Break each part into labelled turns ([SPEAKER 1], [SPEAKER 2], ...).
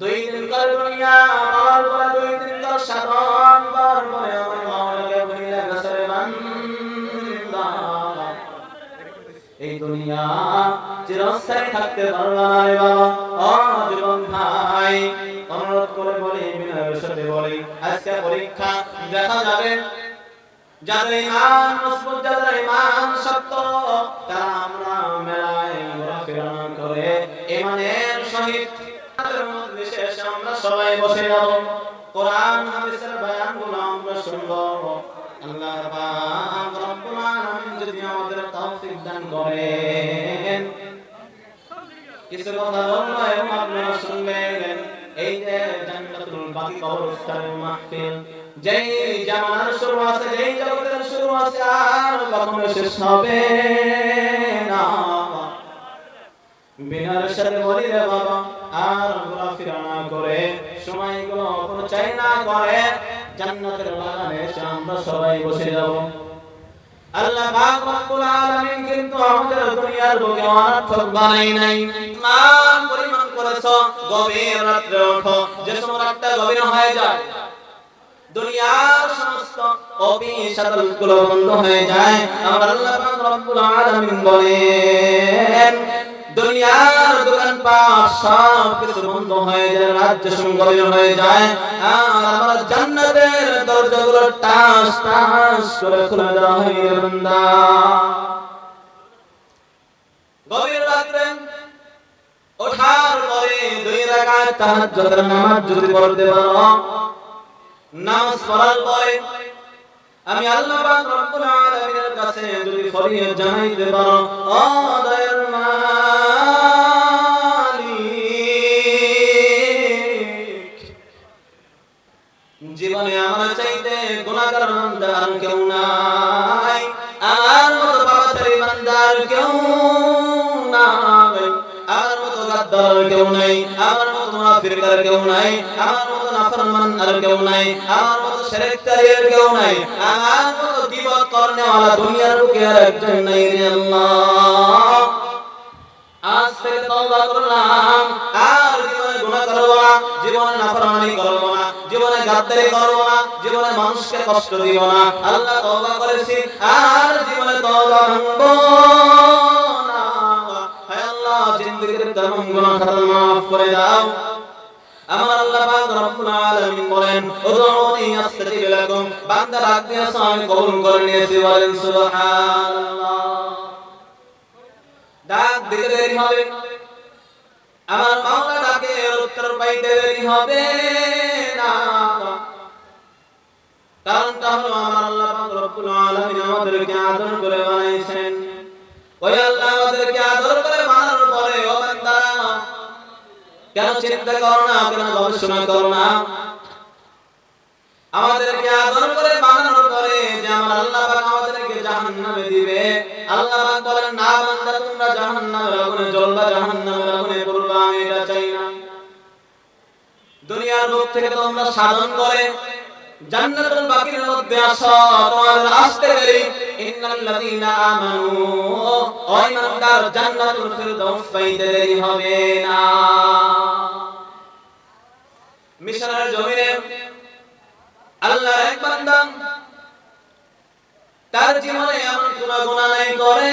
[SPEAKER 1] দুই দিন করে দুনিয়া, পাওয়ার পরে দুই দিন করে, সাধন পাওয়ার পরে আমার মাওলাকে ভুলে গেছে এই দুনিয়া চিরস্থায়ী থাকতে পারবে না রে বাবা। ও জীবন ভাই, অনুরোধ করে বলি, বিনয়ের সাথে বলি, আজকে পরীক্ষা দেখা যাবে। যাদের ইমান মজবুত, যাদের ইমান সত্য তারা আমরা মেলায় ঘোরাফেরা করে ইমানের সহিত আমরা বসে যাব। কোরআন, হাদিসের বয়ানগুলো আমরা শুনব। আল্লাহ পাক রব্বুল আলামিন যদি আমাদের তৌফিক দান করেন। কিছু কথা বলব এবং আপনারা শুনবেন। এই যে জান্নাতুল বাকি কবরস্থানের মাহফিল, যেই জামানার শুরু আছে, যেই জগতের শুরু আছে, আর কখনো শেষ হবে না। বিনার সাথে বলি রে বাবা আর ঘোরাফেরা না করে, সময়গুলো অপচয় না করে, জান্নাতের বাগানে আমরা সবাই বসে যাব। আল্লাহ পাক রব্বুল আলামিন কিন্তু আমাদের দুনিয়ার বুকে অনর্থক বানাই নাই। মান পরিমাণ করেছ, গভীর রাত্রে ওঠো, যে সময় রাতটা গভীর হয়ে যায়। দুনিয়ার সমস্ত অভিশাদলগুলো বন্ধ হয়ে যায়। আমার আল্লাহ পাক রব্বুল আলামিন বলেন দুনিয়ার দোকান পাট সব কিছু বন্ধ হয়ে যায়, রাজ্য সংগঠিত হয়ে যায়। আর আমার জান্নাতের দরজাগুলো টাস টাস করে খুলে দেওয়া হয় বান্দা। গভীর ওঠার পরে দুই রাকাত তাহাজ্জুদের নামাজ যদি পড়তে পারো, নামাজ পড়ার পরে আমি আল্লাহ পাক রব্বুল আলামিনের কাছে যদি জানাইতে পারো, ও দয়ার জীবনে আমার চাইতে গুনাহগার বান্দা আর কেউ নাই। আমার মতো পাপাচারী বান্দা আর কেউ নাই। আমার মতো গাদ্দার আর কেউ নাই আমার মতো মুনাফিক আর কেউ নাই আমার মতো নাফরমান আর কেউ নাই আমার মতো শিরককারী আর কেউ নাই আমার মতো গীবত করনেওয়ালা দুনিয়ার বুকে আর একজন নাই রে আল্লাহ। আজ থেকে তওবা করলাম, আর করব না, জীবনে নাফরমানি করব না, জীবনে গাদ্দারি করব না, জীবনে মানুষকে কষ্ট দিব না। আল্লাহ তওবা করেছি, আর জীবনে তওবা ভাঙব না। হে আল্লাহ, জিন্দেগির তমাম গুনাহ খাতা maaf করে দাও। আমার আল্লাহ পাক রব্বুল আলামিন বলেন, উদউনি আস্তাজিব লাকুম। বান্দা রাখতে আমি কবুল করে নিয়েছি, বলেন, সুবহানাল্লাহ। ডাক দিতে দেরি হবে। আমার মাওলা ডাকে উত্তর পাইতে দেরি হবে না। কারণটা হলো আমার আল্লাহ পাক রব্বুল আলামিন আমাদেরকে আদর করে বানাইছেন। ওই আল্লাহ আমাদেরকে আদর করে বানানোর পরে, ও বান্দারা কেন চিন্তা করো না, কেন গবেষণা করো না? আমাদেরকে আদর করে বানানোর পরে যে আমার আল্লাহ পাক আমাদেরকে জাহান্নামে দিবে। আল্লাহ পাক বলেন, না বান্দা, তোমরা জাহান্নামের আগুনে জ্বলবা, জাহান্নামের আগুনে পড়বা আমি এটা চাই না। দুনিয়ার বুক থেকে তোমরা সাধন করে জান্নাতুল বাকির মধ্যে আসো তোমাদের আসতে দেরি ইন্নাল লাযীনা আমানু, ও ইমানদার, জান্নাতুল ফিরদাউস পাইতে দেরি হবে না। মিশরের জমিনে আল্লাহর এক বান্দা তার জীবনে এমন কোন গুনাহ নাই করে।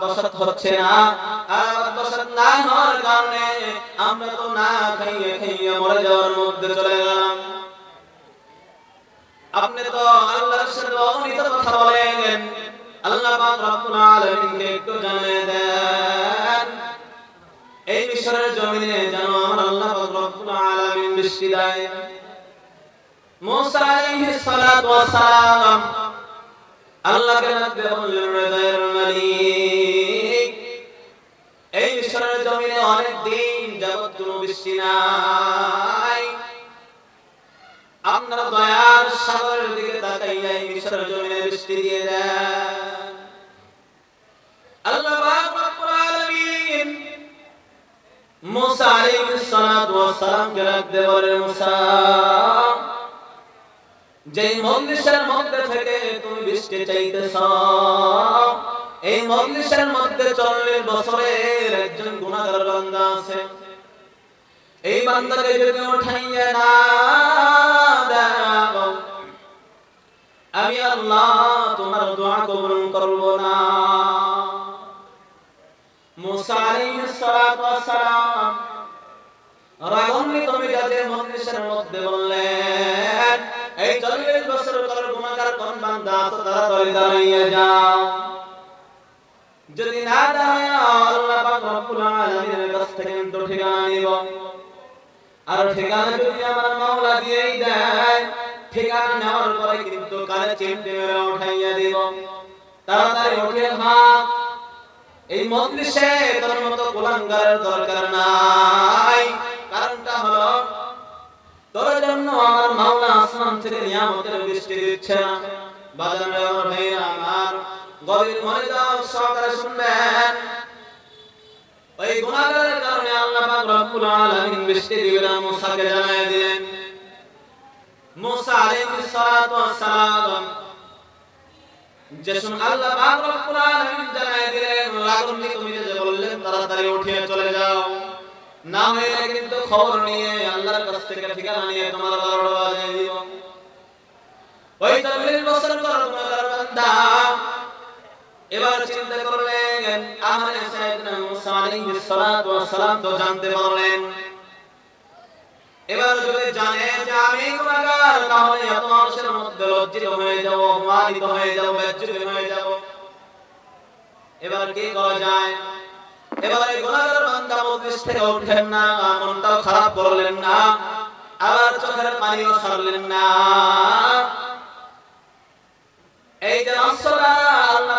[SPEAKER 1] বসত হচ্ছে না। আর বসত না হওয়ার কারণে আমরা তো না খাইয়ে খাইয়ে মরে যাওয়ার মধ্যে চলে গেলাম। আপনি তো আল্লাহর সাথে অগণিত কথা বলেন। আল্লাহ পাক রব্বুল আলামিনকে একটু জানিয়ে দেন। এই মিশরের জমিনে যেন আমার আল্লাহ পাক রব্বুল আলামিন বৃষ্টি দেয়। মুসা আলাইহিস সালাতু ওয়াস সালাম আল্লাহকে ডাকতে বললেন হৃদয়ের মালিক এই মিশরের জমিনে অনেক দিন যাবত কোনো বৃষ্টি নাই। আপনার দয়ার সাগরের দিকে তাকাইয়া এই মিশরের জমিনে বৃষ্টি দিয়ে দেন। আল্লাহ মুসা আলাইহিস সালাতু ওয়াস সালাম কে ডাকতে বলে মুসা, যেই মজলিসের মধ্যে থেকে তুমি বৃষ্টি চাইতেছ, এই মজলিসের মধ্যে চল্লিশ বছরের একজন গুণাগার বান্দা আছে। এই বান্দাকে যদি উঠাইয়া না দাও আমি আল্লাহ তোমার দোয়া কবুল করব না। মুসা আলাইহিস সালাতু ওয়াস সালাম রাগান্বিত মেজাজে মজলিসের মধ্যে বললেন, এই চল্লিশ বছর পর গুণাগার কোন বান্দা আছে তারা তাড়াতাড়ি দাঁড়াইয়া যাও। যদি না দাঁড়ায়, আল্লাহ পাক রব্বুল আলামিনের কাছ থেকে ঠিকানা নিব। আর ঠিকানা যদি আমার মাওলা দিয়েই দেয়, ঠিকানা নেওয়ার পরে কিন্তু কানে চিমটে মেরে উঠাইয়া দিব। তাড়াতাড়ি উঠে ভাগ এই মজলিসে তোর মতো গোলাঙ্গারের দরকার নাই। কারণটা হলো, তোর জন্য আমার মাওলা আসমান থেকে নিয়ামতের বৃষ্টি দিচ্ছে না। বাজারে আমার ভাইরা আমার গভীর মনোযোগ সহকারে শুনবেন। ওই গুনাহগারের কারণে আল্লাহ পাক রব্বুল আলামিন বৃষ্টি দিবেন মুসাকে জানায় দিলেন। মুসা আলাইহিস সালাতু ওয়াস সালাম যে আল্লাহ পাক রব্বুল আলামিন জানায় দিলেন, রাগান্বিত মেজাজে বললেন, তাড়াতাড়ি উঠে চলে যাও। না হইলে কিন্তু খবর নিয়ে, আল্লাহর কাছ থেকে ঠিকানা নিয়ে তোমার বারোটা দিব। ওই চল্লিশ বছর পর তোমার বান্দা এবার চিন্তা করলেন, আমার সাইয়েদনা মুসা আলাইহিস সালাতু ওয়াস সালাম তো জানতে পারলেন। এবার যদি জানে যে আমি গুনাহগার, তাহলে এত মানুষের মধ্যে লজ্জিত হয়ে যাব, অপমানিত হয়ে যাব বেজ্জতি হয়ে যাব। এবার কি করা যায়? এবার এই গুনাহগার বান্দা মজলিস থেকে উঠেন না, মনটাও খারাপ করলেন না, আবার চোখের পানিও ছাড়লেন না। এই যে নসরা আল্লাহ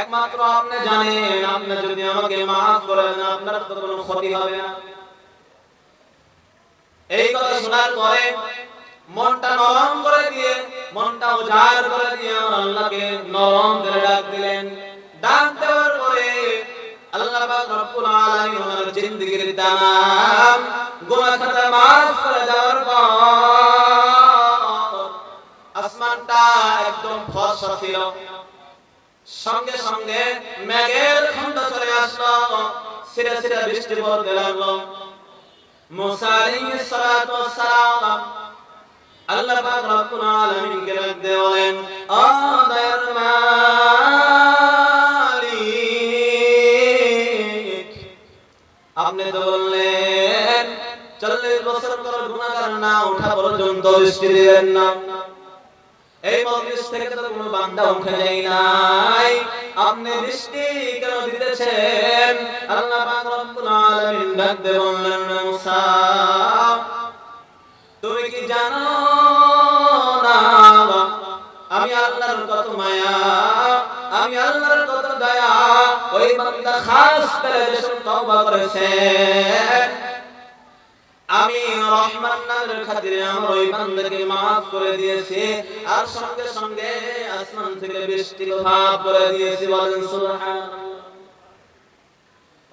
[SPEAKER 1] একমাত্র আপনি জানেন, আপনি যদি আমাকে মাফ করে দেন, আপনার তো কোনো ক্ষতি হবে না। এই কথা শোনার পরে মনটা নরম করে দিয়ে, মনটা উজাড় করে দিয়ে আমার আল্লাহকে নরম করে ডাক দিলেন। ডাক দেওয়ার পরে আল্লাহ পাক রব্বুল আলামিন ওনার জিন্দেগীর তামাম গুনাহ খাতা মাফ করে দেওয়ার পর আসমানটা একদম ফর্সা ছিল সঙ্গে সঙ্গে মেঘের খন্ড চলে আসলো। সিরে সিরে বৃষ্টি পড়তে লাগল। মুসা আলাইহিস সালাম আল্লাহ পাক রব্বুল রাখতে বলেন আপনি তো বললেন, চল্লিশ বছর পর গুণাগার না ওঠা পর্যন্ত বৃষ্টি দিবেন না। এই মজলিস থেকে তো কোনো বান্দা উঠে যায় নাই। আপনি বৃষ্টি কেন দিতেছেন? আল্লাহ পাক রব্বুল আলামিন ডাক দিয়ে বললেন মুসা, তুমি কি জানো না, আমি আল্লাহর কত মায়া, আমি আল্লাহর কত দয়া, ওই বান্দা খাস করে যখন তওবা করেছে। আমি রহমান খাতিরে আমার ওই বান্দাকে maaf করে দিয়েছি। আর সঙ্গে সঙ্গে আসমান থেকে বৃষ্টি করে দিয়েছি বলেন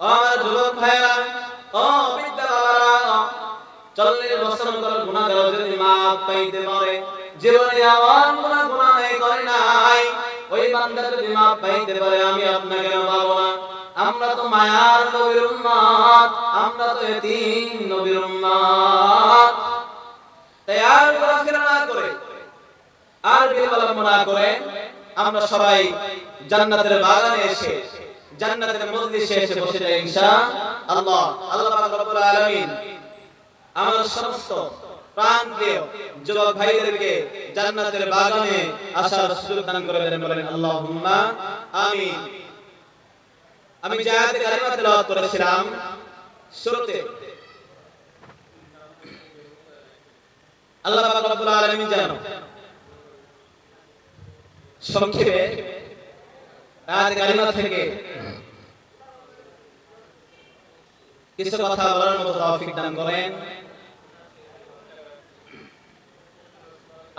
[SPEAKER 1] আমার যুবক ভাইরা ও চল্লিশ বছর গুণাগার যদি পাইতে পারে, জীবনে গুণা নাই করে নাই। ওই বান্দা যদি পাইতে পারে, আমি আপনাকে কেন পাবো না। আমরা তো মায়ার নবীর উম্মত আমরা তো এতিম নবীর উম্মত আর ঘোরাফেরা না করে, আর বিলম্ব না করে আমরা সবাই জান্নাতের বাগানে এসে, জান্নাতের মজলিসে এসে বসে যাই ইনশাআল্লাহ আল্লাহ। পাক রব্বুল আলামিন আমার সমস্ত প্রাণ প্রিয় যুবক ভাইদেরকে জান্নাতের বাগানে আসার সুযোগ দান করে দেন বলেন, আল্লাহুম্মা আমিন। আমি যে আয়াতে কারিমা তেলাওয়াত করেছিলাম শুরুতে আল্লাহ পাক রব্বুল আলামিন জানো সংক্ষেপে আয়াতে কারিমা থেকে কিছু কথা বলার মতো তৌফিক দান করেন।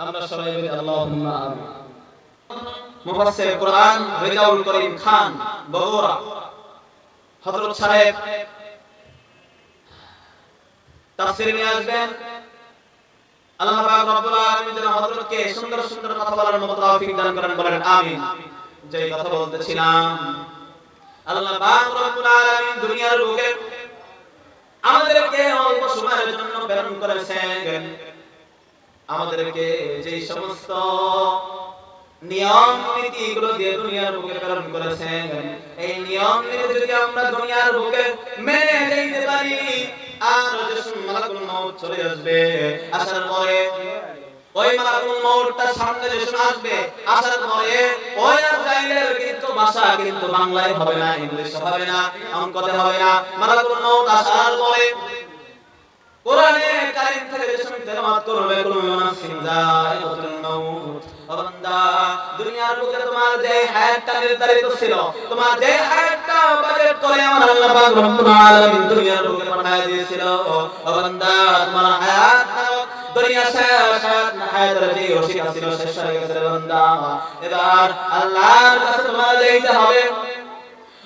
[SPEAKER 1] আমরা সবাই বলি আল্লাহুম্মা আমিন। মুফাসসির কোরআন রিজাউল করিম খান বগুড়া। সাহেব তাফসীর নিয়ে আসবেন। আল্লাহ পাক রব্বুল আলামিন যেন হযরতকে সুন্দর সুন্দর কথা বলার তৌফিক দান করেন, বলেন আমিন। কথা বলতেছিলাম, আল্লাহ পাক রব্বুল আলামিন দুনিয়ার বুকে আমাদেরকে অল্প সময়ের জন্য প্রেরণ করেছেন। আমাদেরকে যে সমস্ত নিয়ম নীতি গুলো দিয়ে দুনিয়ার বুকে প্রেরণ করেছেন। এই নিয়ম নীতি যদি আমরা দুনিয়ার বুকে মেনে নিতে পারি, আর যে মালাকুল মউত চলে আসবে। আসার পরে ওই মালাকুল মউতটা সামনে যে সময় আসবে, আসার পরে ওই আজরাইলের কিন্তু ভাষা কিন্তু বাংলায় হবে না, ইংলিশে হবে না, অঙ্কতে হবে না। মালাকুল মউত আসার পরে কোরআনে কারীম থেকে যে সময় তেলাওয়াত করবে, কুল নাফসিন যায়িকাতুল মাউত। বান্দা, দুনিয়ার বুকে তোমার যে হায়াতটা নির্ধারিত ছিল, তোমার যে হায়াতটা বাজেট করে আমার আল্লাহ পাক রব্বুল আলামিন দুনিয়ার বুকে পাঠিয়ে দিয়েছিল। বান্দা, তোমার হায়াত দুনিয়া শেষ, হায়াতের যে রশিদ ছিল, শেষ হয়ে গেছে বান্দা। এবার আল্লাহর কাছে তোমার যাইতে হবে।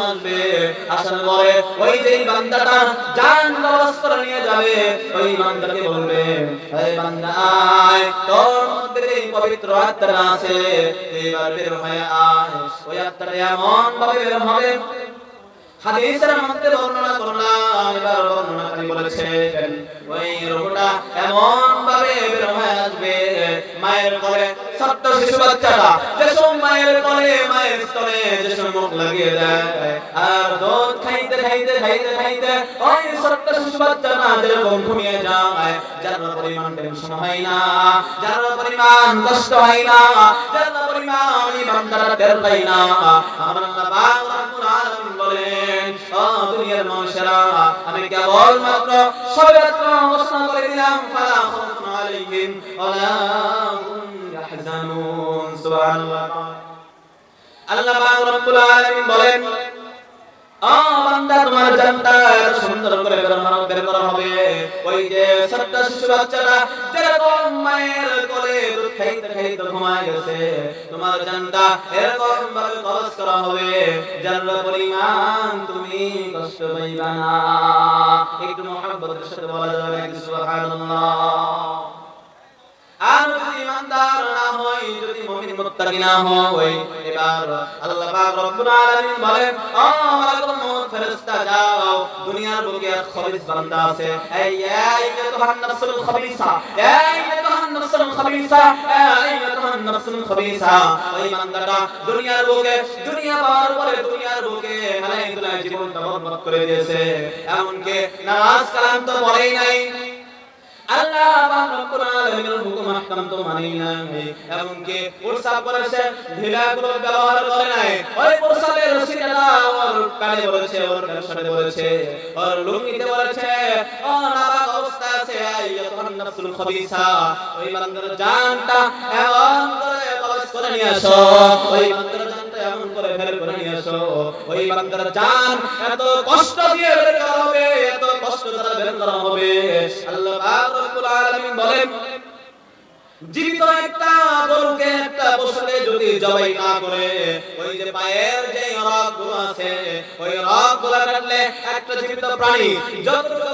[SPEAKER 1] আসবে আসার পরে ওই যে বান্দাটা জান করে নিয়ে যাবে, ওই বান্দাকে বলবে এই বান্দা তোর মধ্যে যে পবিত্র আত্মা আছে। এবার বের হয়ে আয়। ওই আত্মাটা এমন ভাবে বের হবে। বর্ণনা করলাম এবার বর্ণনাকারী বলেছেন ওই রোগটা এমন ভাবে বের হয়ে আসবে মায়ের কোলে ছোট্ট শিশু বাচ্চাটা যে সব মায়ের কোলে, মায়ের স্তনে যে সব মুখ লাগিয়ে দেয়। আর দুধ খাইতে খাইতে খাইতে খাইতে ওই ছোট্ট শিশু বাচ্চাটা যেরকম ঘুমিয়ে যায়, যার পরিমাণ টেনশন হয় না, যার পরিমাণ কষ্ট হয় না, যার পরিমাণ ওই টের পায় না। আমার আল্লাহ পাক রব্বুল দুনিয়ার মানুষেরা, আমি কেবল মাত্র সবেমাত্র ঘোষণা করে দিলাম, ফালা খাউফুন আলাইহিম ইয়াহজানুন সুবহানাল্লাহ আল্লাহ। পাক রব্বুল আলামিন হবে। ওই যে পরিমাণ তুমি কষ্ট পাইবা না। একটু মহব্বতের বলা যাবে সুবহানাল্লাহ আর যদি ইমানদার না হয় যদি মুমিন মুত্তাকি না হয়। এবার আল্লাহ পাক রব্বুল আলামিন বলেন ও মালাকুল মউত ফেরেশতা, যাও, দুনিয়ার বুকে এক খবিস বান্দা আছে। এই আইয়াতুহান নাফসুল খবিসা আইয়াতুহান নাফসুল খবিসা আইয়াতুহান নাফসুল খবিসা। ওই বান্দাটা দুনিয়ার বুকে, দুনিয়া পাওয়ার পরে দুনিয়ার বুকে হেলাই জীবনটা বরবাদ করে দিয়েছে। এমনকি নামাজ কালাম তো পড়েই নাই আল্লাহ পাক রব্বুল আলামিনের হুকুম আহকাম তো মানেই না এমনকি প্রস্তাব করেছে ঢিলা গুলো ব্যবহার করে নাই ওই প্রস্তাবের রসিদারা ওর কানে বলেছে ওর কানের বলেছে ওর লুঙ্গিতে বলেছে ও নাবাক অবস্থা আছে আইয়াতুহান নাফসুল খবিসা ওই বান্দার জানটা এমন করে কবজ করে নিয়ে আসো। ওই বান্দার জানটা এমন করে বের করে নিয়ে আসো। ওই বান্দার জান এত কষ্ট দিয়ে বের করা হবে, এত কষ্ট দ্বারা আলামিন বলেন, জীবিত একটা গরুকে একটা পশুকে যদি জবাই না করে, ওই যে পায়ের যে রগগুলো আছে, ওই রগগুলো কাটলে একটা জীবিত প্রাণী যতটুকু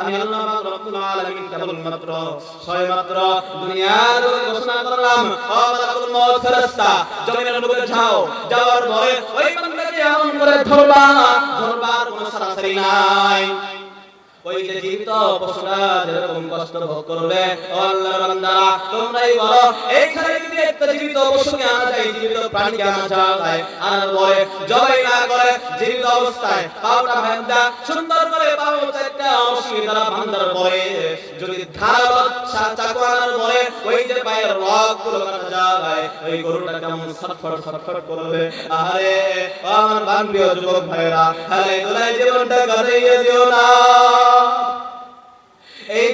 [SPEAKER 1] আমি আল্লাহ রব্বুল আলামিন কেবলমাত্র ছয় মাত্র দুনিয়ার ঘোষণা করলাম। ও মালাকুল মউত ফেরেশতা, জমিনের ধরবা, ধরবার কোনো সরাসরি নাই। ওই যে জীবিত পশুরা যেরকম কষ্ট ভোগ করবে আল্লাহর বান্দারা, তোমরাই বলো, এইখানে যদি একটা জীবিত পশুকে আনা যায়, জীবিত প্রাণীকে আনা যায় আনার পরে জবাই না করে জীবিত অবস্থায় পাওটা ভাঙা সুন্দর করে পাও চারটা অবশ্যই তারা ভাঙার যদি ধারালো চাকু আনার পরে ওই যে পায়ের রগগুলো কাটা যায়, ওই গরুটা কেমন ছটফট ছটফট করবে। আরে আমার বান্ধবীয় যুবক ভাইরা হালে দোলাই জীবনটা কাটাইয়ে দিও না।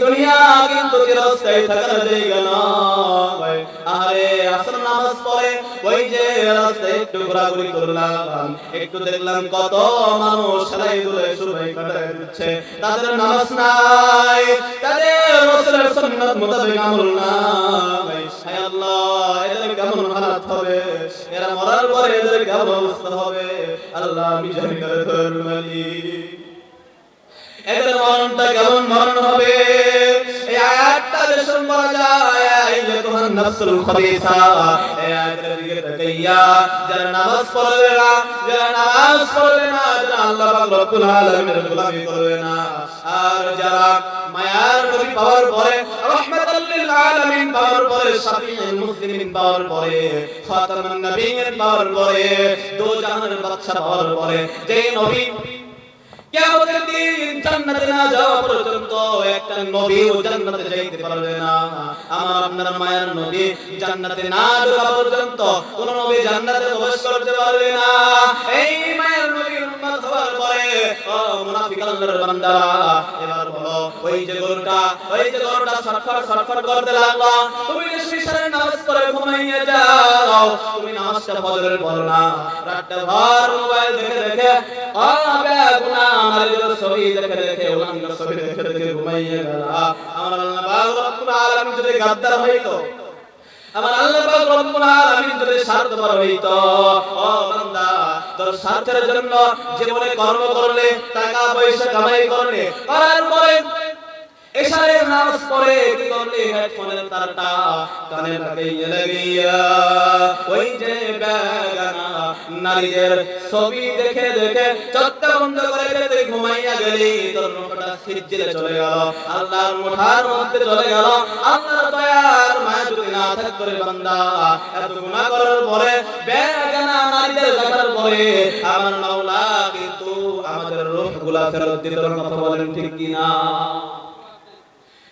[SPEAKER 1] দুনিয়া কিন্তু চিরস্থায়ী থাকার জায়গা নয়। আরে আসর নামাজ পড়ে ওই যে রাস্তায় একটু ঘোরাঘুরি করলাম, একটু দেখলাম কত মানুষ সেলাই দুলে সুবাই কাটায় দিচ্ছে। তাদের নামাজ নাই, তাদের রাসূলের সুন্নাত মোতাবেক আমল নাই। এদের কেমন এদের মরণটা কেমন মরণ হবে? আয়াতটা যে যায় এই নফসুল খবিসা আয়াতের দিকে তাকাইয়া যারা নামাজ পড়বে না যারা নামাজ পড়বে না যারা আল্লাহ পাক রব্বুল আলামিনের গোলামি করবে না আর যারা মায়ার নবী পাওয়ার পরে রহমাতাল লিল আলামিন পাওয়ার পরে শাফিউল মুসলিমিন পাওয়ার পরে খাতামুন নবীয়িন পাওয়ার পরে দো জাহানের বাদশা পাওয়ার পরে যেই নবী কিয়ামতের দিন জান্নাতে না যাওয়া পর্যন্ত একটা নবীও জান্নাতে যাইতে পারবে না। আমার, আপনার মায়ের নবী জান্নাতে না যাওয়া পর্যন্ত কোন নবী জান্নাতে প্রবেশ করতে পারবে না। এই মায়ের নবীর উম্মত হওয়ার পরে, ও মুনাফিক আল্লাহর বান্দারা এবার বলো, ওই যে গরুটা, ওই যে গরুটা ছটফট ছটফট করতে লাগল, তুমি যে নামাজ পড়ে ঘুমাইয়ে যাও, তুমি নামাজটা ফজরের পড়ো না। রাতটা ভর মোবাইল দেখে দেখে আবে গুনাহ। আমার ছবি দেখে দেখে উলঙ্গ ছবি দেখে দেখে ঘুমাইয়ে গেল। আমার আল্লাহ পাক রব্বুল আলামিন যদি গাদ্দার হইতো, আমার আল্লাহ পাক রব্বুল আলামিন যদি স্বার্থপর হইতো, ও বান্দা, তোর স্বার্থের জন্য জীবনে কর্ম করলে, টাকা পয়সা কামাই করলে, করার পরে এশারে নামাজ পড়ে কি করলে? হেডফোনের তারটা কানে লাগাইয়া লাগাইয়া ওই যে বেগানা নারীদের ছবি দেখে দেখে চোখটা বন্ধ করে তুই ঘুমাইয়া গেলি তোর মুখটা সিজ্জিলে চলে গেল। আল্লাহর মুঠার মধ্যে চলে গেল। আল্লাহর দয়ার মায়া যদি না থাকতো রে বান্দা, এত গুনাহ করার পরে বেগানা নারীদের দেখার পরে আমার মাওলা কিন্তু আমাদের রূহগুলা ফেরত দিতে। কথা বলেন ঠিক কিনা?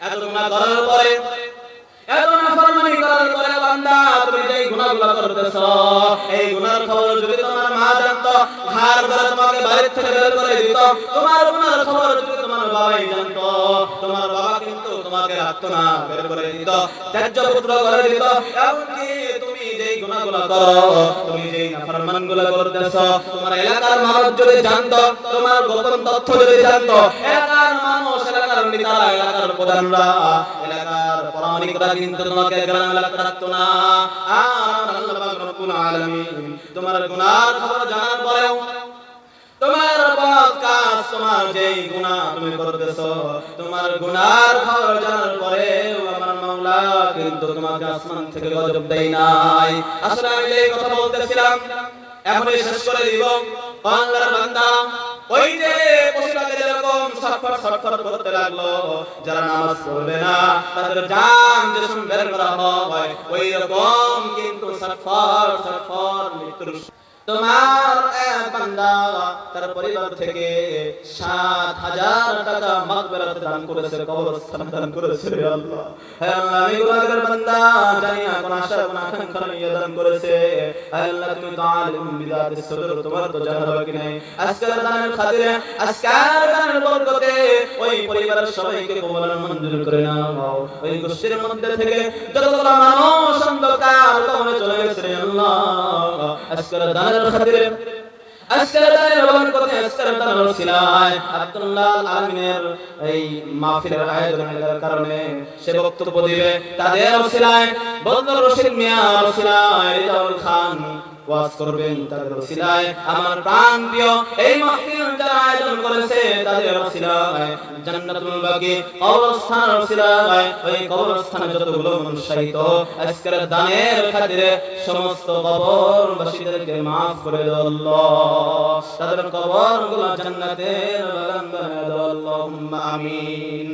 [SPEAKER 1] এত গুনাহ করার পরে, এত নাফরমানি করার পরে বান্দা, তুমি যেই গুনাহগুলো করতেছো, এই গুনার খবর যদি তোমার মা জানতো ঘর ধরে তোমাকে বাড়ি থেকে বের করে দিত, তোমার গুনার খবর যদি তোমার বাবাই জানতো, তোমার বাবা কিন্তু তোমাকে রাখতো না, বের করে দিত, ত্যায্য পুত্র করে দিত। এমনকি তুমি যেই গুনাহগুলো করো, তুমি যেই নাফরমানগুলো করতেছো, তোমার এলাকার মানুষ যদি জানতো, তোমার গোপন তথ্য যদি জানতো, এলাকার মানুষ, এলাকার নেতারা এলাকার প্রধানরা এলাকার পরামানিকরা কিন্তু তোমাকে গ্রাম এলাকা রাখতো না। আর আল্লাহ পাক রব্বুল আলামিন, তোমার গুনার খবর জানার পরেও তোমার বদ কাজ, তোমার যেই গুনাহ তুমি করতেছো, তোমার গুনার খবর জানার পরে আমার মাওলা কিন্তু তোমাকে আসমান থেকে গজব দেয় নাই। আসলে আমি যে কথা বলতেছিলাম, এখনই শেষ করে দিব। বাংলার বান্দা, ওই যে ছটফট ছটফট করতে লাগল। যারা নামাজ পড়বে না, তাদের জান যে বের করা হয় ওই রকম কিন্তু ছটফট ছটফট মৃত্যুর তোমার বান্দা তার পরিবার থেকে সাত হাজার টাকা মাগফিরাত দান করেছে কবরস্থান দান করেছে আল্লাহ। আল্লাহ, আমি বান্দা, জানি না কোন আশা, কোন আকাঙ্ক্ষা নিয়ে দান করেছে। আল্লাহ, তুমি তো আলিম সদর, তোমার তো জানা নাই। আজকের দানের খাতিরে, আজকের দানের বরকতে ওই পরিবারের সবাইকে মঞ্জুর করে নাও। ওই গোষ্ঠীর মধ্যে থেকে যতগুলো মানুষ অন্ধকার কবরে চলে গেছে আজকের দানের খাতিরে। আজকের দানের বরকতে আজকের দানের সিলায়। আব্দুল্লাহ আলমিনের এই মাহফিলের আয়োজনের কারণে সে বক্তব্য দিবে। তাদের সিলায় বদর রশিদ মিয়ার সিলায়। খান ওয়াজ করবেন, তাদের ওসিলায় আমার প্রাণ প্রিয় এই মাহফিল যারা আয়োজন করেছে, তাদের ওসিলায় জান্নাতুল বাকি ওসিলায়, ওই কবরস্থানে যতগুলো মানুষ আজকের দানের খাতিরে সমস্ত কবরবাসীদেরকে maaf করে দাও আল্লাহ তাদের কবরগুলো জান্নাতের বাগান দাও আল্লাহুম্মা আমিন।